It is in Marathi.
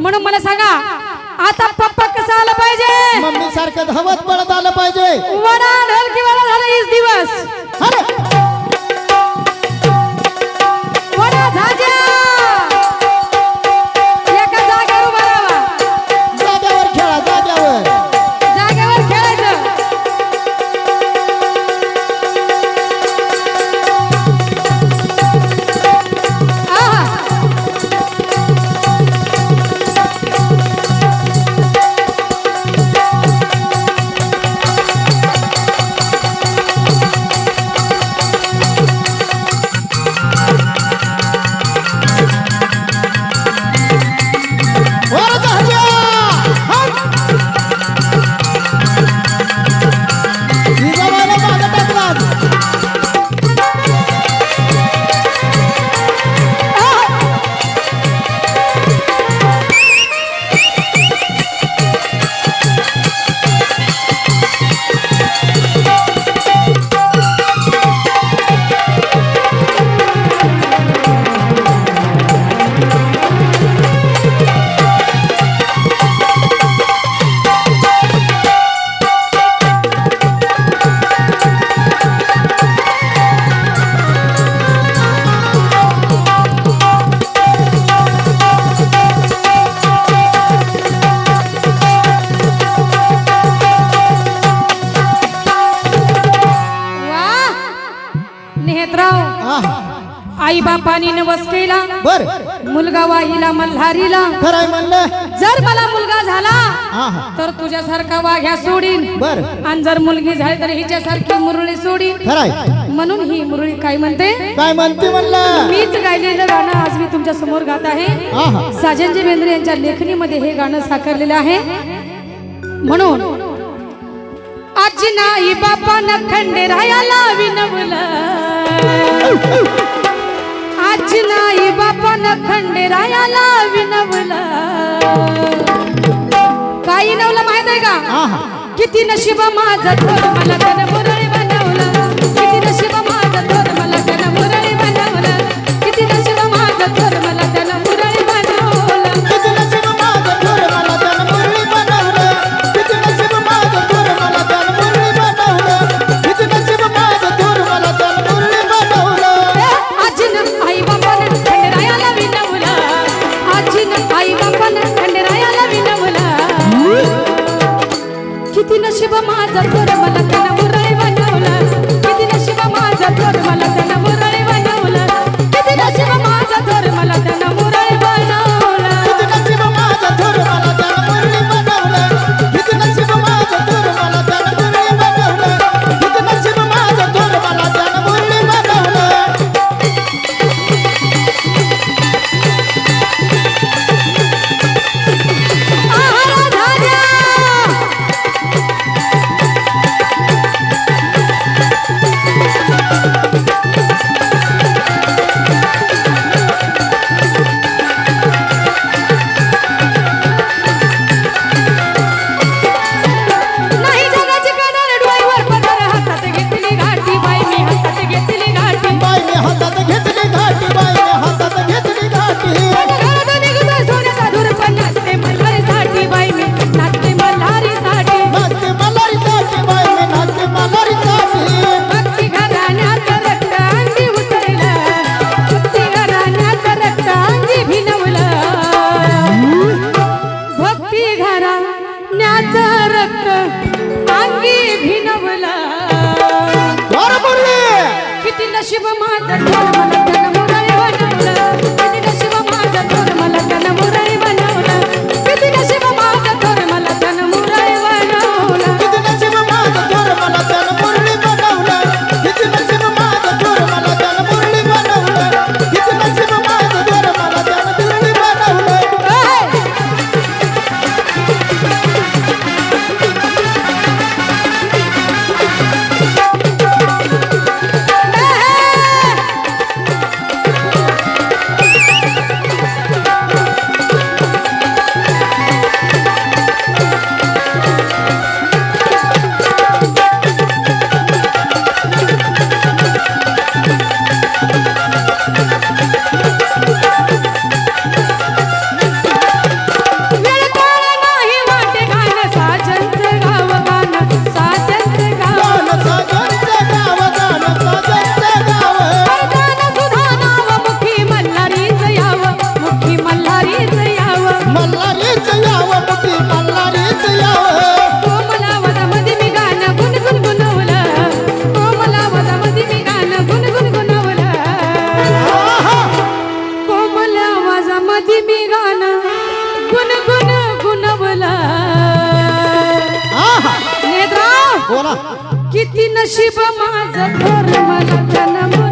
म्हणून मला सांगा आता पप्पा कसं आलं पाहिजे? मम्मी सारखं धावत पळत आलं पाहिजे. झाला दिवस. अरे! वडा झाजा बापानी नवस केला. बर. मुलगा वाहिला मल्हारीला. खरंय म्हणलं. जर मला मुलगा झाला आहा. तर तुझ्यासारखा वाघ्या सोडीन. बर. आणि जर मुलगी झाली तर हिच्यासारखी मुरळी सोडीन. खरंय. म्हणून ही मुरळी काय म्हणते? काय म्हणते म्हणलं? मीच गायलेलं गाणं आज मी तुमच्यासमोर गात आहे. आहा साजनजी बेंद्रे यांच्या लेखणीमध्ये हे गाणं साकारलेलं आहे. म्हणून आजी नाही बापानं खंडेरायाला विनवलं. आजी नाही बापानं खंडेरायाला विनवलं. काही नवलं माहीत आहे का? किती नशीब माझं मला माझं थोर मला भक्ती घराण्याचं रक्त अंगी भिनवलं. किती नशीब माझं मला त्यानं मुरळी बनवलं. किती नशीब माझ मला त्यानं